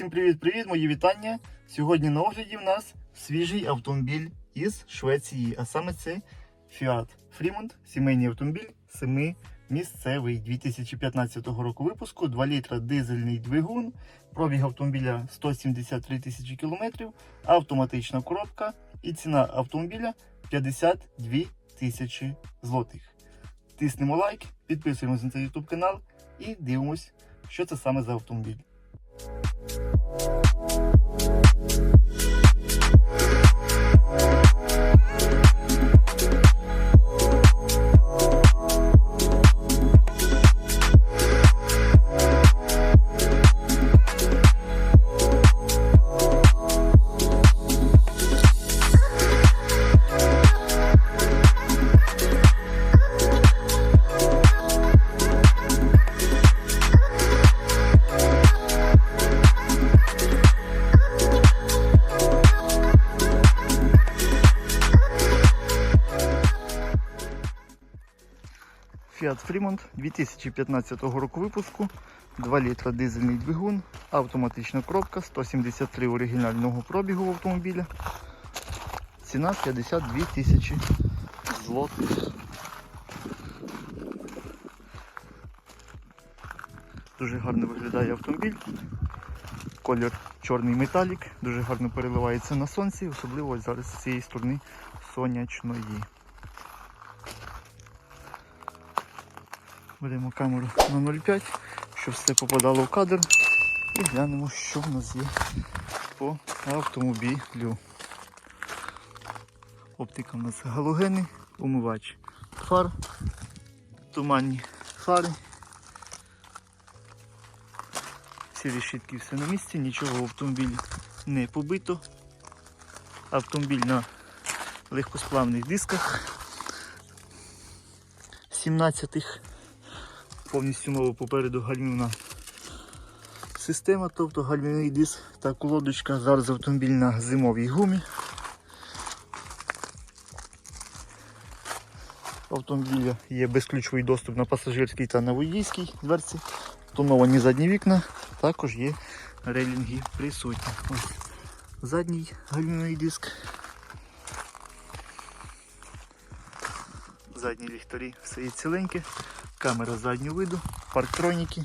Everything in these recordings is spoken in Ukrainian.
Усім привіт-привіт, мої вітання. Сьогодні на огляді в нас свіжий автомобіль із Швеції, а саме це Fiat Fremont, сімейний автомобіль, семимісцевий 2015 року випуску, 2 літра дизельний двигун, пробіг автомобіля 173 тисячі кілометрів, автоматична коробка і ціна автомобіля 52 тисячі злотих. Тиснемо лайк, підписуємося на цей YouTube канал і дивимось, що це саме за автомобіль. Thank you Fiat Fremont 2015 року випуску, 2 літра дизельний двигун, автоматична коробка, 173 оригінального пробігу в автомобіля. Ціна 52 тисячі злотих. Дуже гарно виглядає автомобіль. Колір чорний металік, дуже гарно переливається на сонці, особливо ось зараз з цієї сторони сонячної. Беремо камеру на 0,5, щоб все попадало в кадр. І глянемо, що в нас є по автомобілю. Оптика у нас галогени, умивач фар, туманні фари. Всі решітки все на місці, нічого в автомобілі не побито. Автомобіль на легкосплавних дисках 17-х повністю нова попереду гальмівна система, тобто гальмівний диск та колодочка. Зараз автомобіль на зимовій гумі. У автомобіля є безключовий доступ на пасажирській та на водійській дверці. Тоновані задні вікна, також є рейлінги присутні. Ось задній гальмівний диск. Задні ліхтарі все є ціленьке камера заднього виду, парктроніки.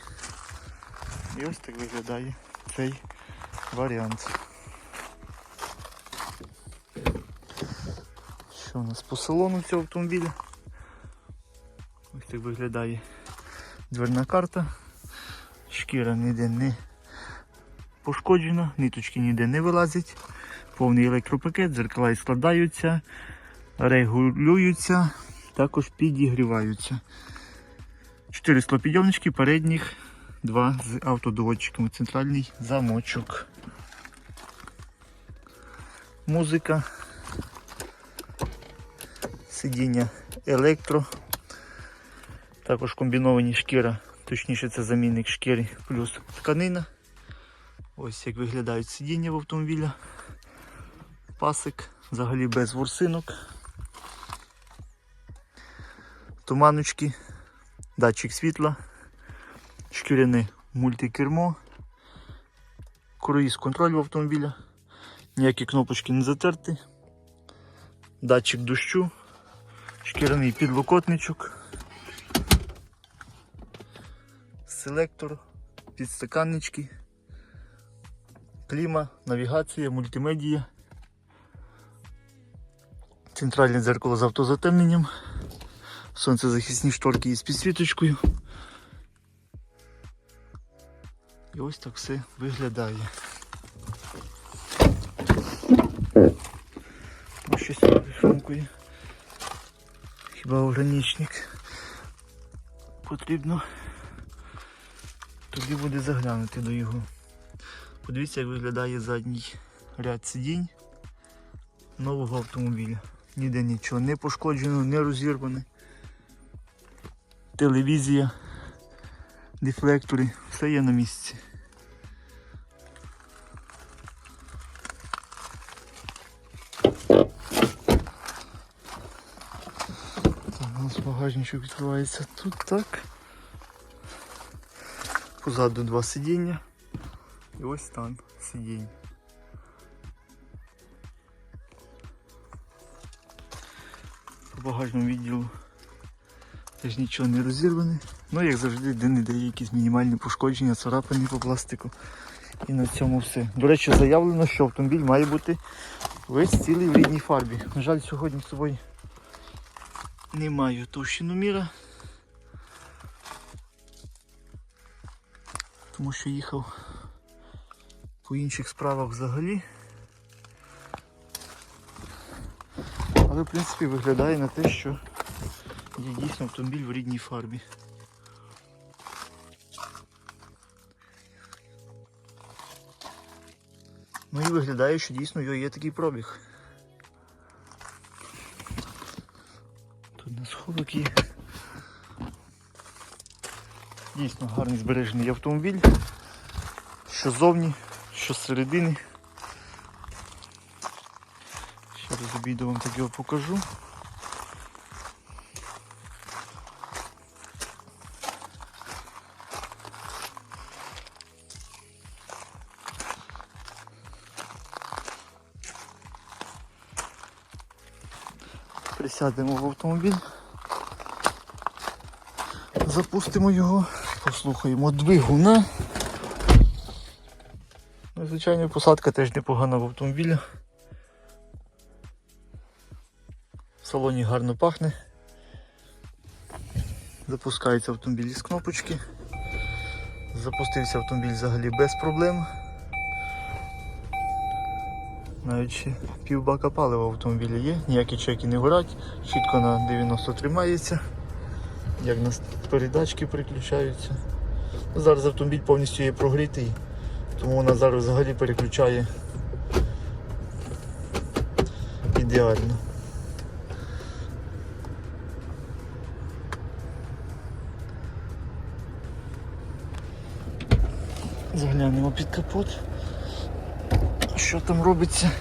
І ось так виглядає цей варіант. Що у нас по салону цього автомобіля? Ось так виглядає дверна карта. Шкіра ніде не пошкоджена, ниточки ніде не вилазять. Повний електропакет, зеркала і складаються, регулюються, також підігріваються. 4 склопідйомнички передніх, два з автодоводчиками, центральний замочок. Музика, сидіння електро, також комбіновані шкіра, точніше це замінник шкіри плюс тканина. Ось як виглядають сидіння в автомобіля. Пасик, взагалі без ворсинок. Туманочки датчик світла, шкіряне мультикермо, круїз контроль в автомобіля, ніякі кнопочки не затерті, датчик дощу, шкіряний підлокотничок, селектор, підстаканнички, кліма, навігація, мультимедія, центральне дзеркало з автозатемненням сонцезахисні шторки із підсвіточкою. І ось так все виглядає. Ось щось шумкує. Хіба ограничник потрібно тоді буде заглянути до його. Подивіться, як виглядає задній ряд сидінь нового автомобіля. Ніде нічого не пошкоджено, не розірване телевізія, дефлектори, все є на місці. Так, у нас багажничок відкривається тут так. Позаду два сидіння. І ось стан. сидінь. По багажному відділу теж нічого не розірване. Ну, як завжди, де-не-де є якісь мінімальні пошкодження, царапини по пластику. І на цьому все. До речі, заявлено, що автомобіль має бути весь цілий в рідній фарбі. На жаль, сьогодні з собою не маю товщиноміра. Тому що їхав по інших справах взагалі. Але в принципі виглядає на те, що є дійсно автомобіль в рідній фарбі. Ну і виглядає, що дійсно його є такий пробіг. Тут на сховок є. Дійсно гарний збережений автомобіль. Що ззовні, що зсередини. Ще раз обійду вам так його покажу. Присядемо в автомобіль. Запустимо його, послухаємо двигуна. Ну, звичайно, посадка теж непогана в автомобілі. В салоні гарно пахне. Запускається автомобіль із кнопочки. Запустився автомобіль взагалі без проблем. Навіть півбака палива в автомобілі є, ніякі чеки не горять, чітко на 90 тримається. Як нас передачки переключаються. Зараз автомобіль повністю є прогрітий, тому вона зараз взагалі переключає ідеально. Заглянемо під капот. Що там робиться?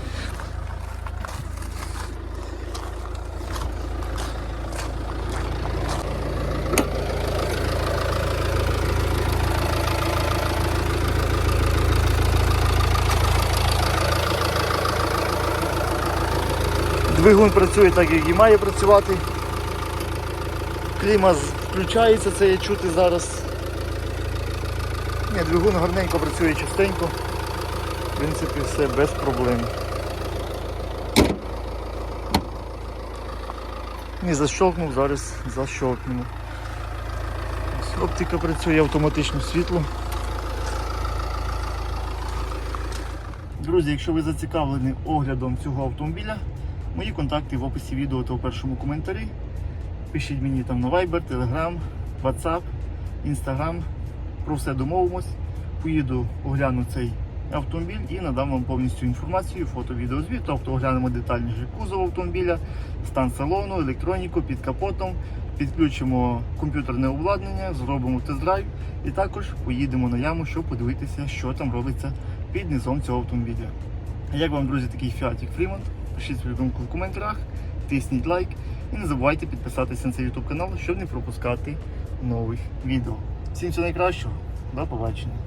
Двигун працює так, як і має працювати. Кліма включається, це є чути зараз. Ні, двигун гарненько працює частенько. Принципі, все без проблем. Не защолкнув, зараз защолкнемо. Оптика працює автоматично світло. Друзі, якщо ви зацікавлені оглядом цього автомобіля, мої контакти в описі відео та в першому коментарі. Пишіть мені там на Viber, Telegram, WhatsApp, Instagram. Про все домовимось. Поїду, огляну цей автомобіль і надам вам повністю інформацію, фото, відео, звіт. Тобто оглянемо детальніше кузов автомобіля, стан салону, електроніку під капотом, підключимо комп'ютерне обладнання, зробимо тест-драйв і також поїдемо на яму, щоб подивитися, що там робиться під низом цього автомобіля. Як вам, друзі, такий Fiat Fremont? Пишіть свою думку в коментарях, тисніть лайк і не забувайте підписатися на цей YouTube канал, щоб не пропускати нових відео. Всім всього найкращого, до побачення.